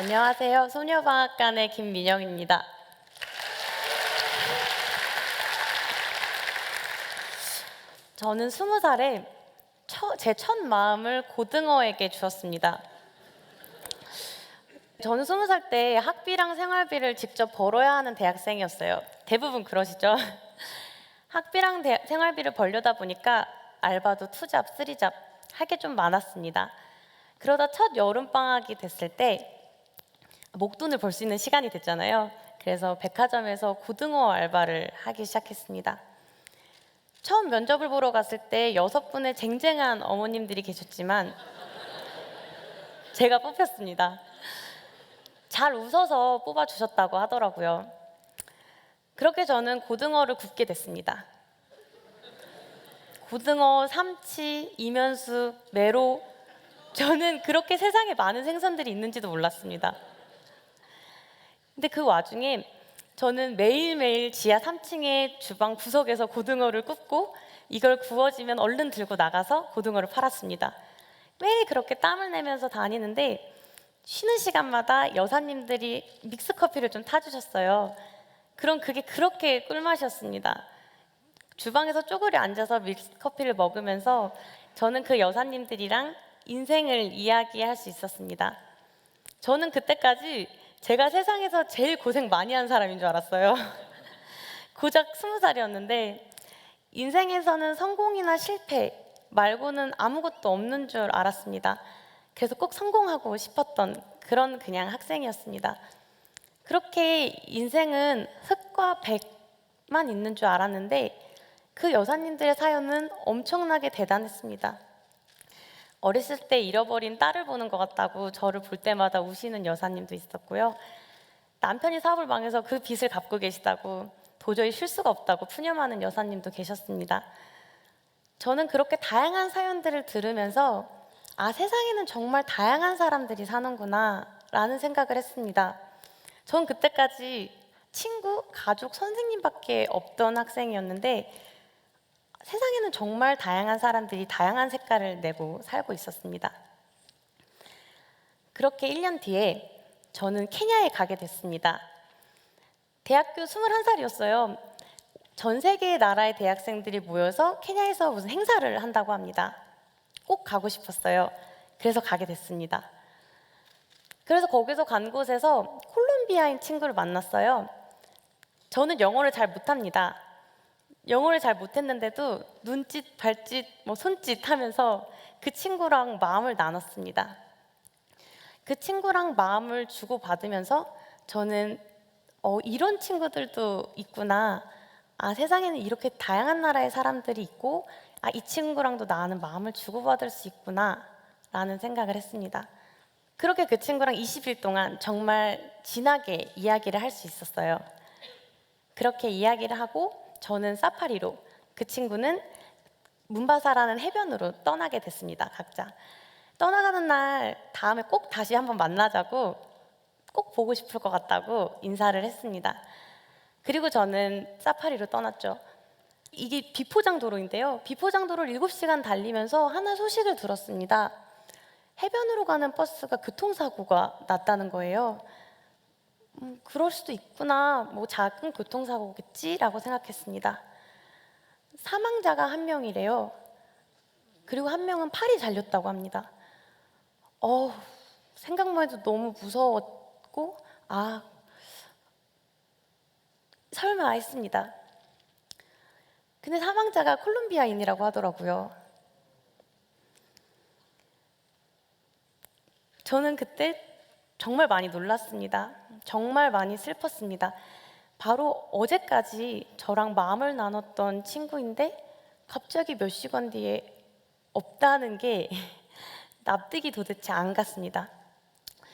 안녕하세요. 소녀방앗간의 김민영입니다. 저는 스무 살에 제 첫 마음을 고등어에게 주었습니다. 저는 스무 살 때 학비랑 생활비를 직접 벌어야 하는 대학생이었어요. 대부분 그러시죠? 학비랑 대- 생활비를 벌려다 보니까 알바도 투잡, 쓰리잡 할게좀 많았습니다. 그러다 첫 여름 방학이 됐을 때 목돈을 벌 수 있는 시간이 됐잖아요. 그래서 백화점에서 고등어 알바를 하기 시작했습니다. 처음 면접을 보러 갔을 때 여섯 분의 쟁쟁한 어머님들이 계셨지만 제가 뽑혔습니다. 잘 웃어서 뽑아주셨다고 하더라고요. 그렇게 저는 고등어를 굽게 됐습니다. 고등어, 삼치, 이면수, 메로. 저는 그렇게 세상에 많은 생선들이 있는지도 몰랐습니다. 근데 그 와중에 저는 매일매일 지하 3층의 주방 구석에서 고등어를 굽고 이걸 구워지면 얼른 들고 나가서 고등어를 팔았습니다. 매일 그렇게 땀을 내면서 다니는데 쉬는 시간마다 여사님들이 믹스 커피를 좀 타주셨어요. 그럼 그게 그렇게 꿀맛이었습니다. 주방에서 쪼그려 앉아서 믹스 커피를 먹으면서 저는 그 여사님들이랑 인생을 이야기할 수 있었습니다. 저는 그때까지 제가 세상에서 제일 고생 많이 한 사람인 줄 알았어요. 고작 스무 살이었는데 인생에서는 성공이나 실패 말고는 아무것도 없는 줄 알았습니다. 그래서 꼭 성공하고 싶었던 그런 그냥 학생이었습니다. 그렇게 인생은 흑과 백만 있는 줄 알았는데 그 여사님들의 사연은 엄청나게 대단했습니다. 어렸을 때 잃어버린 딸을 보는 것 같다고 저를 볼 때마다 우시는 여사님도 있었고요. 남편이 사업을 망해서 그 빚을 갚고 계시다고 도저히 쉴 수가 없다고 푸념하는 여사님도 계셨습니다. 저는 그렇게 다양한 사연들을 들으면서 아, 세상에는 정말 다양한 사람들이 사는구나 라는 생각을 했습니다. 전 그때까지 친구, 가족, 선생님밖에 없던 학생이었는데 세상에는 정말 다양한 사람들이 다양한 색깔을 내고 살고 있었습니다. 그렇게 1년 뒤에 저는 케냐에 가게 됐습니다. 대학교 21살이었어요. 전 세계의 나라의 대학생들이 모여서 케냐에서 무슨 행사를 한다고 합니다. 꼭 가고 싶었어요. 그래서 가게 됐습니다. 그래서 거기서 간 곳에서 콜롬비아인 친구를 만났어요. 저는 영어를 잘 못합니다. 영어를 잘 못했는데도 눈짓, 발짓, 뭐 손짓 하면서 그 친구랑 마음을 나눴습니다. 그 친구랑 마음을 주고 받으면서 저는 어, 이런 친구들도 있구나. 아, 세상에는 이렇게 다양한 나라의 사람들이 있고, 아, 이 친구랑도 나는 마음을 주고받을 수 있구나. 라는 생각을 했습니다. 그렇게 그 친구랑 20일 동안 정말 진하게 이야기를 할 수 있었어요. 그렇게 이야기를 하고 저는 사파리로 그 친구는 문바사라는 해변으로 떠나게 됐습니다. 각자 떠나가는 날 다음에 꼭 다시 한번 만나자고 꼭 보고 싶을 것 같다고 인사를 했습니다. 그리고 저는 사파리로 떠났죠. 이게 비포장 도로인데요. 비포장 도로를 7시간 달리면서 하나 소식을 들었습니다. 해변으로 가는 버스가 교통사고가 났다는 거예요. 음, 그럴 수도 있구나. 뭐 작은 교통사고겠지라고 생각했습니다. 사망자가 한 명이래요. 그리고 한 명은 팔이 잘렸다고 합니다. 어, 생각만 해도 너무 무서웠고, 아, 설마 했습니다. 근데 사망자가 콜롬비아인이라고 하더라고요. 저는 그때 정말 많이 놀랐습니다. 정말 많이 슬펐습니다. 바로 어제까지 저랑 마음을 나눴던 친구인데 갑자기 몇 시간 뒤에 없다는 게 납득이 도대체 안 갔습니다.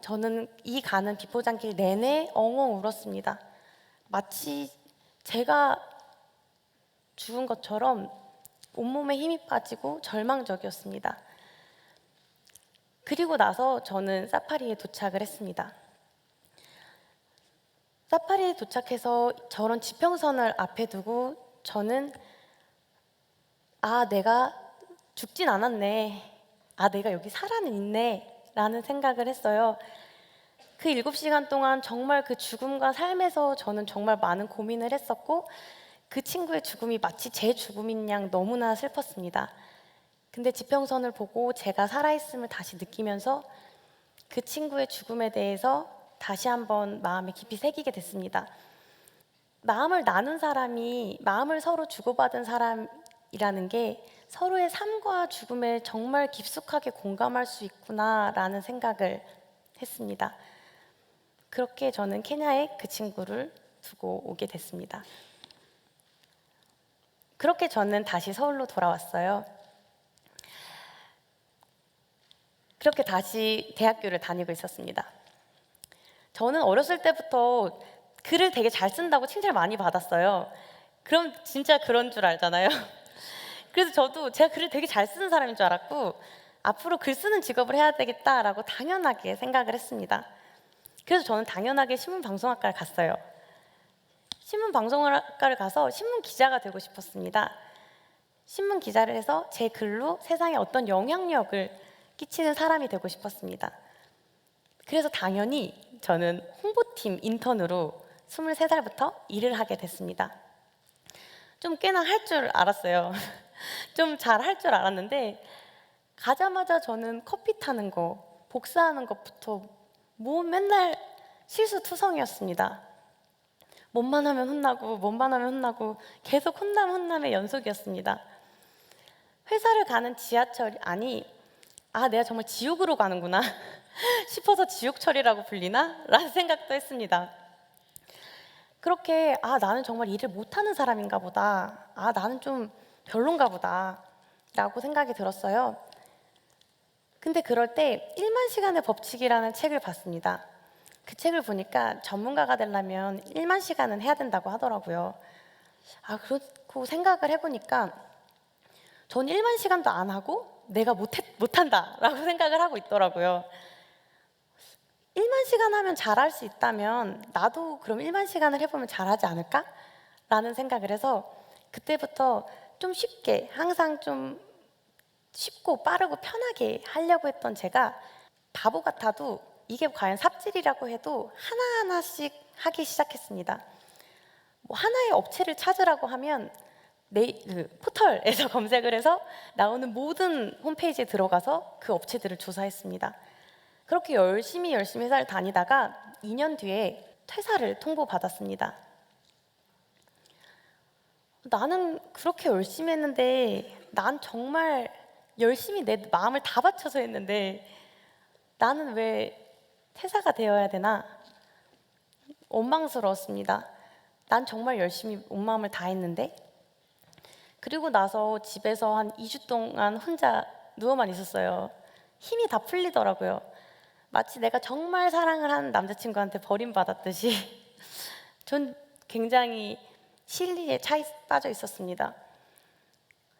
저는 이 가는 비포장길 내내 엉엉 울었습니다. 마치 제가 죽은 것처럼 온몸에 힘이 빠지고 절망적이었습니다. 그리고 나서 저는 사파리에 도착을 했습니다. 사파리에 도착해서 저런 지평선을 앞에 두고 저는 아, 내가 죽진 않았네. 아, 내가 여기 살아는 있네. 라는 생각을 했어요. 그 일곱 시간 동안 정말 그 죽음과 삶에서 저는 정말 많은 고민을 했었고 그 친구의 죽음이 마치 제 죽음인 양 너무나 슬펐습니다. 근데 지평선을 보고 제가 살아있음을 다시 느끼면서 그 친구의 죽음에 대해서 다시 한번 마음에 깊이 새기게 됐습니다. 마음을 나눈 사람이 마음을 서로 주고받은 사람이라는 게 서로의 삶과 죽음에 정말 깊숙하게 공감할 수 있구나라는 생각을 했습니다. 그렇게 저는 케냐에 그 친구를 두고 오게 됐습니다. 그렇게 저는 다시 서울로 돌아왔어요. 그렇게 다시 대학교를 다니고 있었습니다. 저는 어렸을 때부터 글을 되게 잘 쓴다고 칭찬을 많이 받았어요. 그럼 진짜 그런 줄 알잖아요. 그래서 저도 제가 글을 되게 잘 쓰는 사람인 줄 알았고 앞으로 글 쓰는 직업을 해야 되겠다라고 당연하게 생각을 했습니다. 그래서 저는 당연하게 신문방송학과를 갔어요. 신문방송학과를 가서 신문 기자가 되고 싶었습니다. 신문 기자를 해서 제 글로 세상에 어떤 영향력을 끼치는 사람이 되고 싶었습니다. 그래서 당연히 저는 홍보팀 인턴으로 23살부터 일을 하게 됐습니다. 좀 꽤나 할 줄 알았어요. 좀 잘 할 줄 알았는데 가자마자 저는 커피 타는 거, 복사하는 것부터 뭐 맨날 실수투성이었습니다. 뭔만 하면 혼나고 뭔만 하면 혼나고 계속 혼남 혼남의 연속이었습니다. 회사를 가는 지하철 아니 아 내가 정말 지옥으로 가는구나 싶어서 지옥철이라고 불리나? 라는 생각도 했습니다. 그렇게 아 나는 정말 일을 못하는 사람인가 보다 아 나는 좀 별론가 보다 라고 생각이 들었어요. 근데 그럴 때 1만 시간의 법칙이라는 책을 봤습니다. 그 책을 보니까 전문가가 되려면 1만 시간은 해야 된다고 하더라고요. 아, 그렇고 생각을 해보니까 전 1만 시간도 안 하고 내가 못했, 못한다라고 생각을 하고 있더라고요. 1만 시간 하면 잘할 수 있다면 나도 그럼 1만 시간을 해보면 잘하지 않을까? 라는 생각을 해서 그때부터 좀 쉽게 항상 좀 쉽고 빠르고 편하게 하려고 했던 제가 바보 같아도 이게 과연 삽질이라고 해도 하나하나씩 하기 시작했습니다. 뭐 하나의 업체를 찾으라고 하면 네, 그 포털에서 검색을 해서 나오는 모든 홈페이지에 들어가서 그 업체들을 조사했습니다. 그렇게 열심히 열심히 회사를 다니다가 2년 뒤에 퇴사를 통보받았습니다. 나는 그렇게 열심히 했는데 난 정말 열심히 내 마음을 다 바쳐서 했는데 나는 왜 퇴사가 되어야 되나? 원망스러웠습니다. 난 정말 열심히 온 마음을 다 했는데 그리고 나서 집에서 한 2주 동안 혼자 누워만 있었어요. 힘이 다 풀리더라고요. 마치 내가 정말 사랑을 하는 남자친구한테 버림받았듯이 전 굉장히 실리에 차 빠져 있었습니다.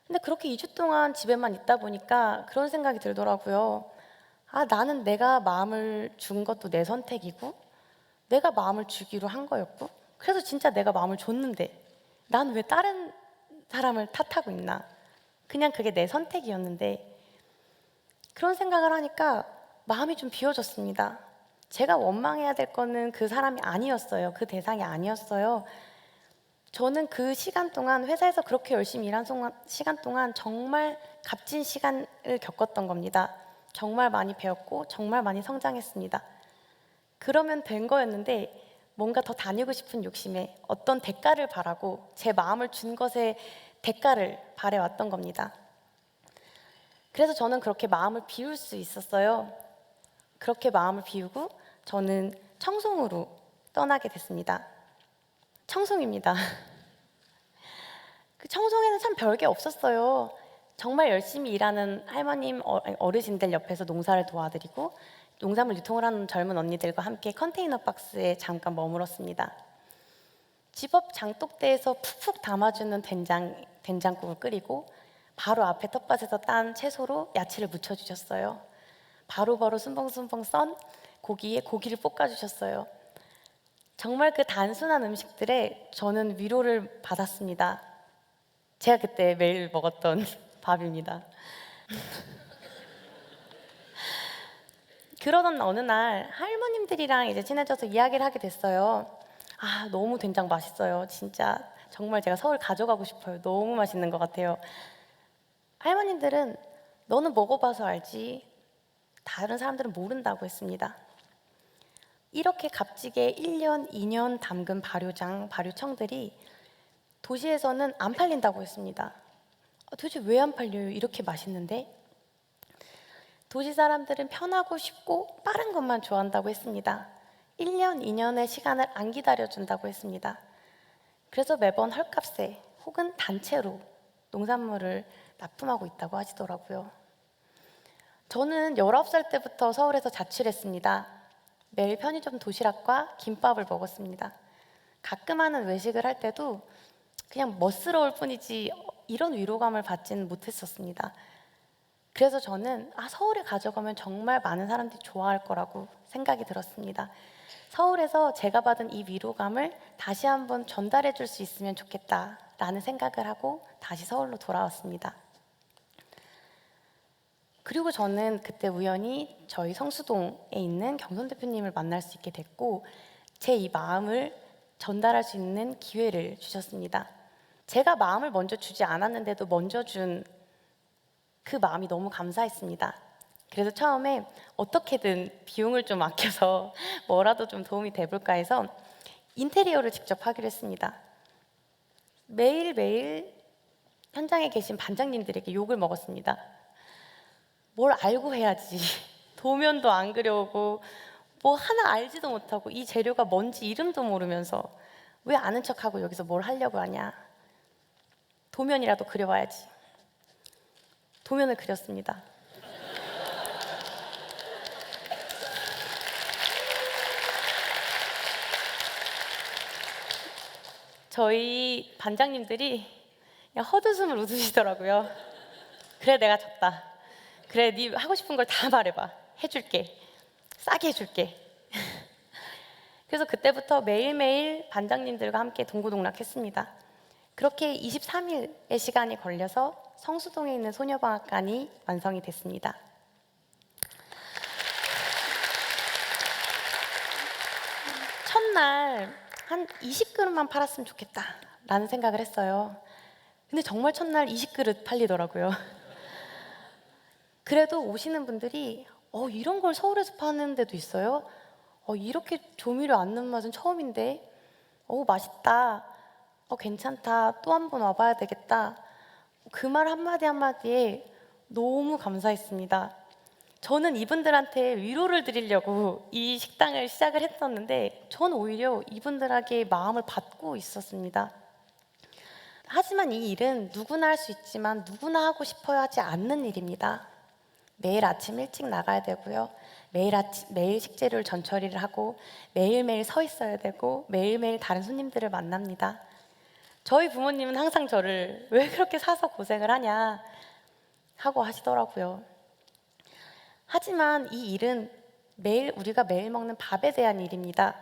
근데 그렇게 2주 동안 집에만 있다 보니까 그런 생각이 들더라고요. 아, 나는 내가 마음을 준 것도 내 선택이고, 내가 마음을 주기로 한 거였고, 그래서 진짜 내가 마음을 줬는데, 난 왜 다른 사람을 탓하고 있나? 그냥 그게 내 선택이었는데, 그런 생각을 하니까 마음이 좀 비워졌습니다. 제가 원망해야 될 거는 그 사람이 아니었어요. 그 대상이 아니었어요. 저는 그 시간 동안 회사에서 그렇게 열심히 일한 시간 동안 정말 값진 시간을 겪었던 겁니다. 정말 많이 배웠고 정말 많이 성장했습니다. 그러면 된 거였는데 뭔가 더 다니고 싶은 욕심에 어떤 대가를 바라고 제 마음을 준 것에 대가를 바래왔던 겁니다. 그래서 저는 그렇게 마음을 비울 수 있었어요. 그렇게 마음을 비우고 저는 청송으로 떠나게 됐습니다. 청송입니다. 그 청송에는 참 별게 없었어요. 정말 열심히 일하는 할머님, 어, 어르신들 옆에서 농사를 도와드리고 농산물 유통을 하는 젊은 언니들과 함께 컨테이너 박스에 잠깐 머물었습니다. 집앞 장독대에서 푹푹 담아주는 된장, 된장국을 끓이고 바로 앞에 텃밭에서 딴 채소로 야채를 무쳐 주셨어요. 바로바로 순벙순벙 썬 고기에 고기를 볶아 주셨어요. 정말 그 단순한 음식들에 저는 위로를 받았습니다. 제가 그때 매일 먹었던 밥입니다. 그러던 어느 날 할머님들이랑 이제 친해져서 이야기를 하게 됐어요. 아, 너무 된장 맛있어요. 진짜 정말 제가 서울 가져가고 싶어요. 너무 맛있는 것 같아요. 할머님들은 너는 먹어봐서 알지. 다른 사람들은 모른다고 했습니다. 이렇게 값지게 1년, 2년 담근 발효장, 발효청들이 도시에서는 안 팔린다고 했습니다. 아, 도대체 왜 안 팔려요? 이렇게 맛있는데? 도시 사람들은 편하고 쉽고 빠른 것만 좋아한다고 했습니다. 1년, 2년의 시간을 안 기다려준다고 했습니다. 그래서 매번 헐값에 혹은 단체로 농산물을 납품하고 있다고 하시더라고요. 저는 19살 때부터 서울에서 자취를 했습니다. 매일 편의점 도시락과 김밥을 먹었습니다. 가끔 하는 외식을 할 때도 그냥 멋스러울 뿐이지 이런 위로감을 받지는 못했었습니다. 그래서 저는 아, 서울에 가져가면 정말 많은 사람들이 좋아할 거라고 생각이 들었습니다. 서울에서 제가 받은 이 위로감을 다시 한번 전달해 줄 수 있으면 좋겠다라는 생각을 하고 다시 서울로 돌아왔습니다. 그리고 저는 그때 우연히 저희 성수동에 있는 경선 대표님을 만날 수 있게 됐고 제 이 마음을 전달할 수 있는 기회를 주셨습니다. 제가 마음을 먼저 주지 않았는데도 먼저 준 그 마음이 너무 감사했습니다. 그래서 처음에 어떻게든 비용을 좀 아껴서 뭐라도 좀 도움이 돼볼까 해서 인테리어를 직접 하기로 했습니다. 매일매일 현장에 계신 반장님들에게 욕을 먹었습니다. 뭘 알고 해야지. 도면도 안 그려오고 뭐 하나 알지도 못하고 이 재료가 뭔지 이름도 모르면서 왜 아는 척하고 여기서 뭘 하려고 하냐. 도면이라도 그려와야지. 도면을 그렸습니다. 저희 반장님들이 그냥 헛웃음을 웃으시더라고요. 그래 내가 졌다. 그래 네 하고 싶은 걸 다 말해봐. 해줄게. 싸게 해줄게. 그래서 그때부터 매일매일 반장님들과 함께 동고동락했습니다. 그렇게 23일의 시간이 걸려서 성수동에 있는 소녀방앗간이 완성이 됐습니다. 첫날 한 20그릇만 팔았으면 좋겠다라는 생각을 했어요. 근데 정말 첫날 20그릇 팔리더라고요. 그래도 오시는 분들이 어, 이런 걸 서울에서 파는 데도 있어요? 어, 이렇게 조미료 안 넣은 맛은 처음인데 어, 맛있다. 어, 괜찮다. 또 한 번 와봐야 되겠다. 그 말 한마디 한마디에 너무 감사했습니다. 저는 이분들한테 위로를 드리려고 이 식당을 시작을 했었는데 전 오히려 이분들에게 마음을 받고 있었습니다. 하지만 이 일은 누구나 할 수 있지만 누구나 하고 싶어야 하지 않는 일입니다. 매일 아침 일찍 나가야 되고요. 매일 아침 매일 식재료를 전처리를 하고 매일매일 서 있어야 되고 매일매일 다른 손님들을 만납니다. 저희 부모님은 항상 저를 왜 그렇게 사서 고생을 하냐 하고 하시더라고요. 하지만 이 일은 매일 우리가 매일 먹는 밥에 대한 일입니다.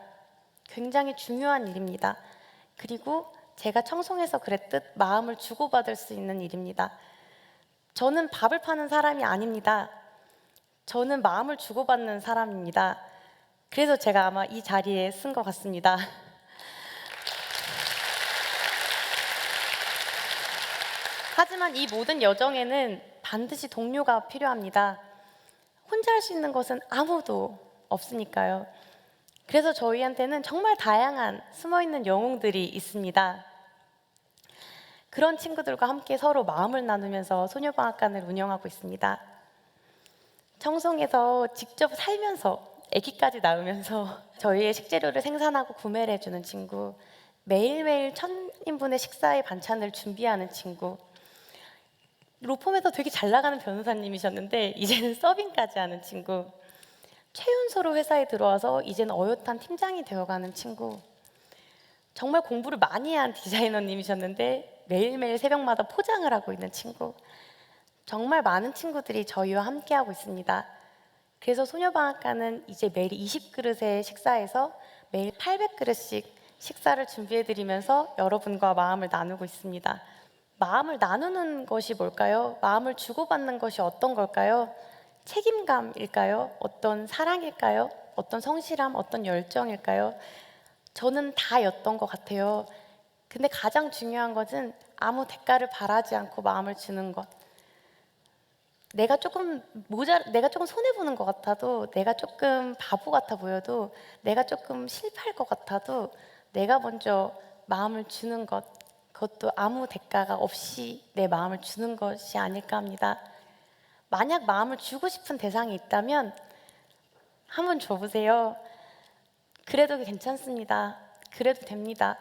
굉장히 중요한 일입니다. 그리고 제가 청송에서 그랬듯 마음을 주고받을 수 있는 일입니다. 저는 밥을 파는 사람이 아닙니다. 저는 마음을 주고받는 사람입니다. 그래서 제가 아마 이 자리에 쓴 것 같습니다. 하지만 이 모든 여정에는 반드시 동료가 필요합니다. 혼자 할 수 있는 것은 아무도 없으니까요. 그래서 저희한테는 정말 다양한 숨어 있는 영웅들이 있습니다. 그런 친구들과 함께 서로 마음을 나누면서 소녀방앗간을 운영하고 있습니다. 청송에서 직접 살면서 아기까지 낳으면서 저희의 식재료를 생산하고 구매를 해주는 친구, 매일매일 천 인분의 식사의 반찬을 준비하는 친구, 로펌에서 되게 잘 나가는 변호사님이셨는데 이제는 서빙까지 하는 친구, 최윤소로 회사에 들어와서 이제는 어엿한 팀장이 되어가는 친구, 정말 공부를 많이 한 디자이너님이셨는데 매일매일 새벽마다 포장을 하고 있는 친구, 정말 많은 친구들이 저희와 함께하고 있습니다. 그래서 소녀방앗간은 이제 매일 20그릇의 식사에서 매일 800그릇씩 식사를 준비해드리면서 여러분과 마음을 나누고 있습니다. 마음을 나누는 것이 뭘까요? 마음을 주고받는 것이 어떤 걸까요? 책임감일까요? 어떤 사랑일까요? 어떤 성실함, 어떤 열정일까요? 저는 다였던 것 같아요. 근데 가장 중요한 것은 아무 대가를 바라지 않고 마음을 주는 것. 내가 조금 모자, 내가 조금 손해 보는 것 같아도, 내가 조금 바보 같아 보여도, 내가 조금 실패할 것 같아도, 내가 먼저 마음을 주는 것, 그것도 아무 대가가 없이 내 마음을 주는 것이 아닐까 합니다. 만약 마음을 주고 싶은 대상이 있다면 한번 줘보세요. 그래도 괜찮습니다. 그래도 됩니다.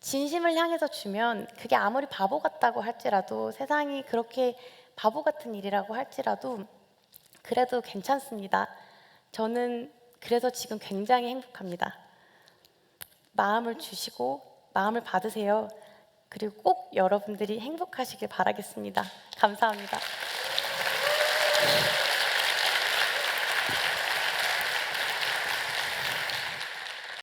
진심을 향해서 주면 그게 아무리 바보 같다고 할지라도 세상이 그렇게 바보 같은 일이라고 할지라도 그래도 괜찮습니다. 저는 그래서 지금 굉장히 행복합니다. 마음을 주시고 마음을 받으세요. 그리고 꼭 여러분들이 행복하시길 바라겠습니다. 감사합니다.